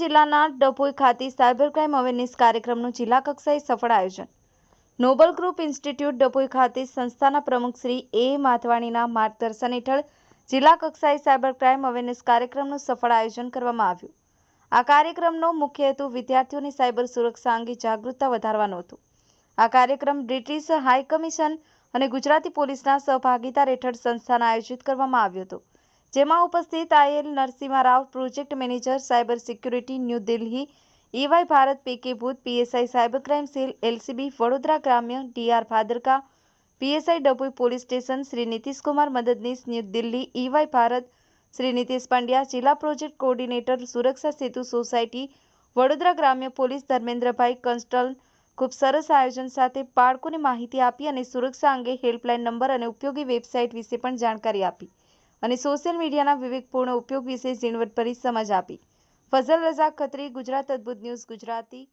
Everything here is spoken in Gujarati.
જિલ્લાના ડભોઈ ખાતે સાયબર ક્રાઇમ અવેરનેસ કાર્યક્રમનું જિલ્લા કક્ષાએ સફળ આયોજન. નોબલ ગ્રુપ ઇન્સ્ટિટ્યૂટ ડભોઈ ખાતે સંસ્થાના પ્રમુખ શ્રી એ માથવાણીના માર્ગદર્શન હેઠળ જિલ્લા કક્ષાએ સાયબર ક્રાઇમ અવેરનેસ કાર્યક્રમનું સફળ આયોજન કરવામાં આવ્યું. આ કાર્યક્રમનો મુખ્ય હેતુ વિદ્યાર્થીઓની સાયબર સુરક્ષા અંગે જાગૃતતા વધારવાનો હતો. આ કાર્યક્રમ બ્રિટિશ હાઈ કમિશન અને ગુજરાતી પોલીસના સહભાગીતા હેઠળ સંસ્થાના આયોજિત કરવામાં આવ્યો હતો. જેમાં ઉપસ્થિત IL Narasimha Rao, project manager, cyber security, new Delhi EY Bharat PK Bhut PSI cyber crime cell LCB Vadodara ગ્રામ્ય DR Bhadarka PSI Dabhoi police station, Shri Nitishkumar મદદનીશ, ન્યૂ દિલ્હી ઈવાય ભારત, શ્રી નીતિશ પંડ્યા, જિલ્લા પ્રોજેક્ટ કોઓર્ડિનેટર સુરક્ષા સેતુ સોસાયટી, વડોદરા ગ્રામ્ય પોલીસ, ધર્મેન્દ્રભાઈ કંસ્ટલ ખૂબ સરસ આયોજન સાથે બાળકોને માહિતી આપી અને સુરક્ષા અંગે હેલ્પલાઇન નંબર અને ઉપયોગી વેબસાઇટ વિશે પણ જાણકારી આપી. અને સોશિયલ મીડિયાના વિવેકપૂર્ણ ઉપયોગ વિશે ઝીણવટભરી સમજ આપી. ફઝલ રઝા ખત્રી, ગુજરાત અદ્ભુત ન્યૂઝ, ગુજરાતી